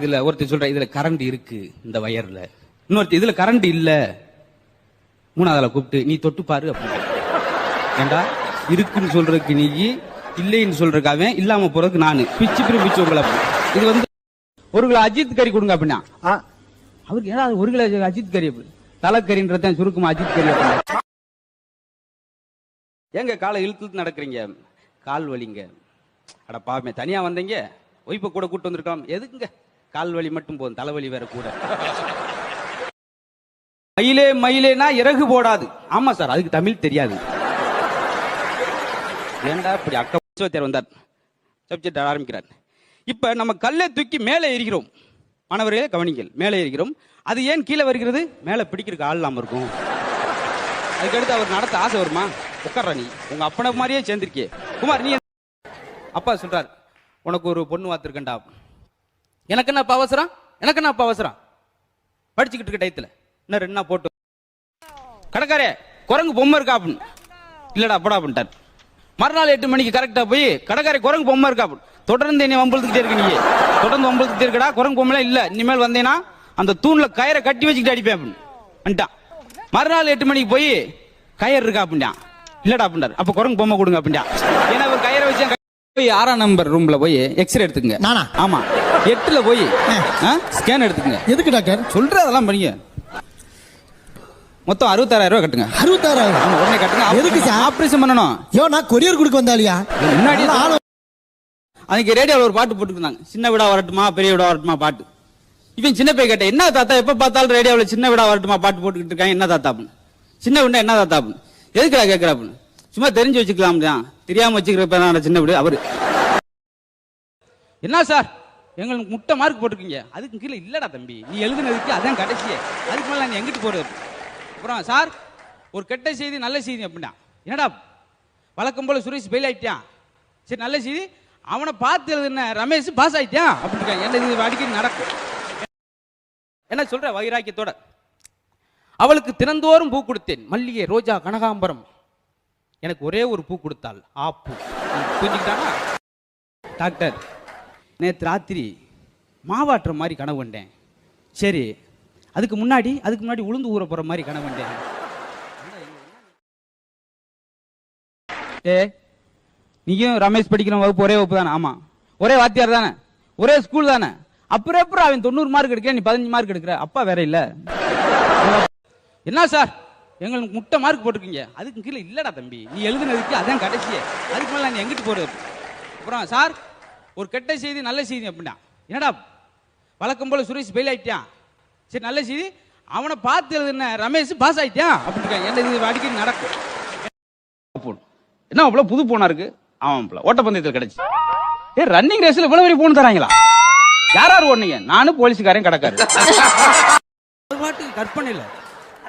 இதுல ஒருத்தர் சொல்ற இதுல கரண்ட் இருக்கு இந்த வயர்ல இன்னொருத்தர் இதுல கரண்ட் இல்ல. மூணாவதுல கூப்பிட்டு நீ தொட்டு பாரு அப்படின்னு. ஏண்டா? இருக்குன்னு சொல்றதுக்கு நீ இல்லைன்னு சொல்றதுக்கு அவன் இல்லாம போறதுக்கு நானு. பிச்சு பிரி பிச்சு உங்களை. இது வந்து ஒரு கிலோ அஜித் கறி கொடுங்க அப்படின்னா. அவருக்கு ஏன்னா ஒரு கிலோ அஜித் கறி அப்படி. தலைக்கறின்றத சுருக்கமா அஜித் கறி. ஏங்க காலை இழுத்து நடக்கிறீங்க? கால் வலிங்க. அட பாவமே தனியா வந்தீங்க? ஒய்ஃபை கூட கூட்டு வந்திருக்கலாம். எதுக்குங்க? கால் வலி மட்டும் போதும் தலைவலி வேற கூட. மயிலே மயிலேனா இறகு போடாது. ஆமா சார் அதுக்கு தமிழ் தெரியாது. ஏண்டா இப்படி அக்க தேர் வந்தார்? சப்ஜெக்ட் ஆரம்பிக்கிறார். இப்ப நம்ம கல்லை தூக்கி மேலே எரிகிறோம் மாணவர்களே கவனிங்கள். மேலே எரிகிறோம் அது ஏன் கீழே வருகிறது? மேலே பிடிக்கிறதுக்கு ஆள் இல்லாம இருக்கும். அதுக்கடுத்து அவர் நடத்த ஆசை வருமா? உட்கார்ற நீ. உங்க அப்பனை மாதிரியே சேர்ந்திருக்கே குமார் நீ அப்பா சொல்றார் உனக்கு ஒரு பொண்ணு வாத்திருக்கண்டா எனக்கு என்ன அப்ப அவசரம்? எனக்கு என்ன அப்ப அவசரம்? படிச்சுக்கிட்டு இருக்க டயத்துல. இன்னும் ரெண்டு நாள் போட்டு. கடைக்காரே குரங்கு பொம்மை இருக்கா அப்படின்னு. இல்லடா போடா அப்படின்ட்டார். மறுநாள் எட்டு மணிக்கு கரெக்டா போய் கடைக்காரே குரங்கு பொம்மை இருக்கா அப்படின்னு. தொடர்ந்து என்னை வம்பளுத்துக்கிட்டே இருக்கு நீ தொடர்ந்து வம்பளுத்துக்கிட்டே இருக்கடா குரங்கு பொம்மை இல்ல. இனிமேல் வந்தேன்னா அந்த தூண்ல கயிறை கட்டி வச்சுக்கிட்டு அடிப்பேன் அப்படின்னு. வந்துட்டான். மறுநாள் எட்டு மணிக்கு போய் கயிறு இருக்கா அப்படின்ட்டான். இல்லடா அப்படின்றார் அப்ப குரங்கு பொம்மை கொடுங்க அப்படின்ட்டான். ஏன்னா ஒரு கயிறை வச்சு போய் ஆறாம் நம்பர் ரூம்ல போய் எக்ஸ்ரே எடுத்துக்கங்க. நானா? ஆமா. எட்டுல போய் ஸ்கேன் எடுத்துக்கங்க. எதுக்கு டாக்டர்? சொல்ற அதெல்லாம் பண்ணீங்க. மொத்தம் அறுபத்தாறாயிரம் ரூபாய் கட்டுங்க. அறுபத்தாறாயிரம்? ஆமா உடனே கட்டுங்க. எதுக்கு சார்? ஆபரேஷன் பண்ணணும். யோ நான் கொரியர் கொடுக்க வந்தாலியா? முன்னாடி ஆளு அன்னைக்கு ரேடியோல ஒரு பாட்டு போட்டுருந்தாங்க சின்ன விடா வரட்டுமா பெரிய விடா வரட்டுமா பாட்டு. இவன் சின்ன பையன் கேட்டேன் என்ன தாத்தா எப்ப பார்த்தாலும் ரேடியோவில் சின்ன விடா வரட்டுமா பாட்டு போட்டுக்கிட்டு இருக்காங்க? என்ன தாத்தா அப்படின்னு. சின்ன விண்டா என்ன தாத்தா அப்படின்னு. எதுக்குடா கேட்கற அப்படின்னு. சும்மா தெரிஞ்சு வச்சுக்கலாம் தான் தெரியாம வச்சுக்கிறப்ப சின்ன விடு. அவரு. என்ன சார்? எங்களுக்கு முட்டை மார்க் போட்டிருக்கீங்க. அதுக்கு கீழே இல்லடா தம்பி. நீ எழுதுனதுக்கு அதான் கடைசியே அதுக்கு மேலே நீ எங்கிட்டு போறது? அப்புறம் சார் ஒரு கெட்ட செய்தி நல்ல செய்தி அப்படின்னா. என்னடா வழக்கம் போல சுரேஷ் ஃபெயில் ஆயிட்டான். சரி நல்ல செய்தி. அவனை பார்த்து எழுதுன ரமேஷ் பாஸ் ஆயிட்டான். அப்படின்னு என்ன இது அடிக்கடி நடக்கும். என்ன சொல்ற வைராக்கியத்தோட? அவளுக்கு தினந்தோறும் பூ கொடுத்தேன். மல்லிகை ரோஜா கனகாம்பரம். எனக்கு ஒரே ஒரு பூ கொடுத்தாள். ஆ பூ. டாக்டர் நேற்று ராத்திரி மாவாட்டுற மாதிரி கனவு கண்டேன். சரி அதுக்கு முன்னாடி அதுக்கு முன்னாடி உளுந்து ஊற போற மாதிரி கனவு கண்டேன். ஏ நீயும் ரமேஷ் படிக்கிற வகுப்பு ஒரே வகுப்பு தானே? ஆமா. ஒரே வாத்தியார் தானே? ஒரே ஸ்கூல் தானே? அப்புறம் அப்புறம் அவன் தொண்ணூறு மார்க் எடுக்க நீ பதினஞ்சு மார்க் எடுக்கிற? அப்பா வேற இல்ல. என்ன சார்? எங்களுக்கு முட்டை மார்க் போட்டிருக்கீங்க. அதுக்கு கீழே இல்லடா தம்பி. நீ எழுதுனதுக்கு அதான் கடைசியே அதுக்கு மேல நீ எங்கிட்டு போறது? அப்புறம் சார் ஒரு கெட்ட செய்தி நல்ல செய்தி அப்படின்னா என்னடா வழக்கம் போல சுரேஷ் ஃபெயில் ஆயிட்டான். சரி நல்ல செய்தி. அவனை பார்த்து எழுதுன ரமேஷ் பாஸ் ஆயிட்டான். அப்படின்னு என்ன இது அடிக்கடி நடக்கும்? போன். என்ன அவ்வளோ புது போனா இருக்கு? ஆமாம்ல ஓட்டப்பந்தயத்தில் கிடைச்சு. ஏ ரன்னிங் ரேஸ்ல இவ்வளவு பெரிய போன் தராங்களா? யார் யார் ஓடுனீங்க? நானும் போலீஸ்காரன் கடக்காரு. கற்பனை இல்லை.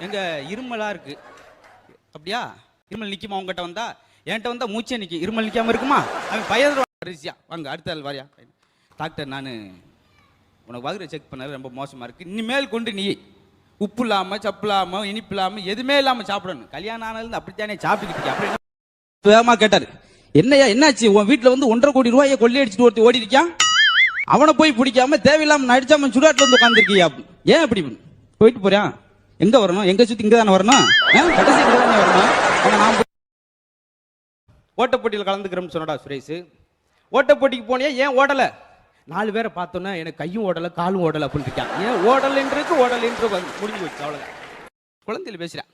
எங்க இருமலா இருக்கு. அப்படியா? இருமல் நிக்குமா உங்ககிட்ட வந்தா? என்கிட்ட வந்தா மூச்சே நிற்கும் இருமல் நிற்காமல் இருக்குமா? அவன் பயந்து ரிசியா வாங்க அடுத்த ஆள் வாரியா. டாக்டர் நான் உனக்கு வகுரை செக் பண்ணது ரொம்ப மோசமாக இருக்குது இனிமேல் கொண்டு நீ உப்பு இல்லாமல் சப்பு இல்லாமல் இனிப்பு இல்லாமல் எதுவுமே இல்லாமல் சாப்பிடணும். கல்யாணம் ஆனதுல அப்படித்தானே சாப்பிட்டுக்கிட்டு இருக்கியா? அப்படி கேட்டார் வேகமா என்னய்யா என்னாச்சு? உன் வீட்டில் வந்து ஒன்றரை கோடி ரூபாயை கொள்ளை அடிச்சுட்டு ஒருத்தி ஓடி இருக்கான் அவனை போய் பிடிக்காம தேவையில்லாமல் நடிச்சாம சுடாட்டில் வந்து உட்காந்துருக்கியா ஏன் அப்படி போயிட்டு போறியா? எங்க வரணும்? எங்க சுத்தி இங்க தானே வரணும் கடைசி இங்க தானே வரணும் நான் ஓட்டப்போட்டியில் கலந்துக்கிறோம்னு சொன்னடா சுரேஷ். ஓட்டப்போட்டிக்கு போனியா? ஏன் ஓடல? நாலு பேரை பார்த்தோன்னா எனக்கு கையும் ஓடலை காலும் ஓடலை அப்படின்னு இருக்கான். ஏன் ஓடலைன்றது ஓடலைன்றது வந்து முடிஞ்சு வச்சு அவ்வளோதான் குழந்தையில பேசுகிறேன்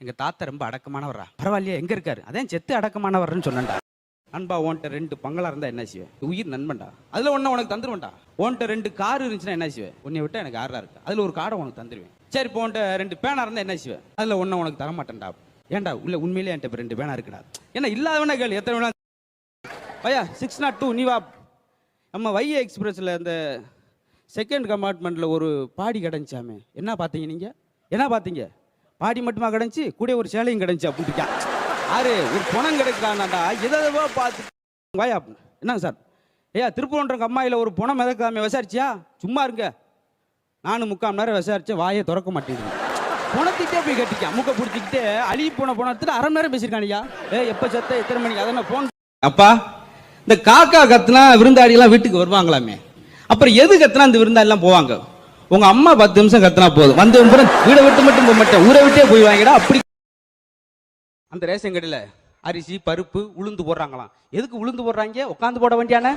எங்கள் தாத்தா ரொம்ப அடக்கமானவரா பரவாயில்லையா எங்கே இருக்காரு? அதான் செத்து அடக்கமானவர்னு சொன்னேன்டா. அன்பா ஓன்ட்ட ரெண்டு பங்களா இருந்தால் என்ன செய்வேன்? உயிர் நண்பன்டா. அதில் ஒன்று உனக்கு தந்துருவேன்டா. ஓன்ட்ட ரெண்டு கார் இருந்துச்சுன்னா என்ன செய்வேன்? உன்னை விட்டால் எனக்கு ஆறா இருக்கு. அதில் ஒரு காரை உனக்கு தந்துருவேன். சரி இப்போ ரெண்டு பேனா இருந்தால் என்ன செய்வேன் அதில் ஒன்று உனக்கு தர மாட்டேன்டா ஏன்டா உள்ள உண்மையிலே என்கிட்ட ரெண்டு பேனா இருக்குடா. ஏன்னா இல்லாதவனா கேள்வி எத்தனை வேணா ஐயா சிக்ஸ் நாட் டூ நீ வா நம்ம வைய எக்ஸ்பிரஸில் அந்த செகண்ட் கம்பார்ட்மெண்ட்டில் ஒரு பாடி கிடஞ்சாமே. என்ன பார்த்தீங்க நீங்கள் என்ன பார்த்தீங்க? பாடி மட்டுமா கிடஞ்சி கூட ஒரு சேலையும் கிடஞ்சி அப்படின்ட்டு ஆறு ஒரு பணம் கிடைக்கலாம்டா எதோ பார்த்து வாயா அப்படின்னு. என்னங்க சார்? ஐயா திருப்பூன்றங்க அம்மாயில் ஒரு பணம் மிதக்காமே விசாரிச்சியா? சும்மா இருங்க. நானும் முக்கால் நேரம் விசாரிச்சு வாயை திறக்க மாட்டேங்குது. புணத்திட்டே போய் கட்டிக்கா மூக்க பிடிச்சிக்கிட்டு அழுகி போன பணத்துல அரை மணி நேரம் பேசியிருக்கானியா ஏ எப்போ செத்த எத்தனை மணிக்கு? அதான் போன் அப்பா இந்த காக்கா கத்துனா விருந்தாளியெல்லாம் வீட்டுக்கு வருவாங்களாமே. அப்புறம் எது கத்துனா அந்த விருந்தாடிலாம் போவாங்க? உங்க அம்மா பத்து நிமிஷம் கத்துனா போதும். வந்த அப்புறம் வீடை விட்டு மட்டும் போக மாட்டேன். ஊரை விட்டே போய் வாங்கிடா அப்படி. அந்த ரேஷன் கடையில அரிசி பருப்பு உளுந்து போடுறாங்களாம். எதுக்கு உளுந்து போடுறாங்க? உட்காந்து போட வேண்டியான?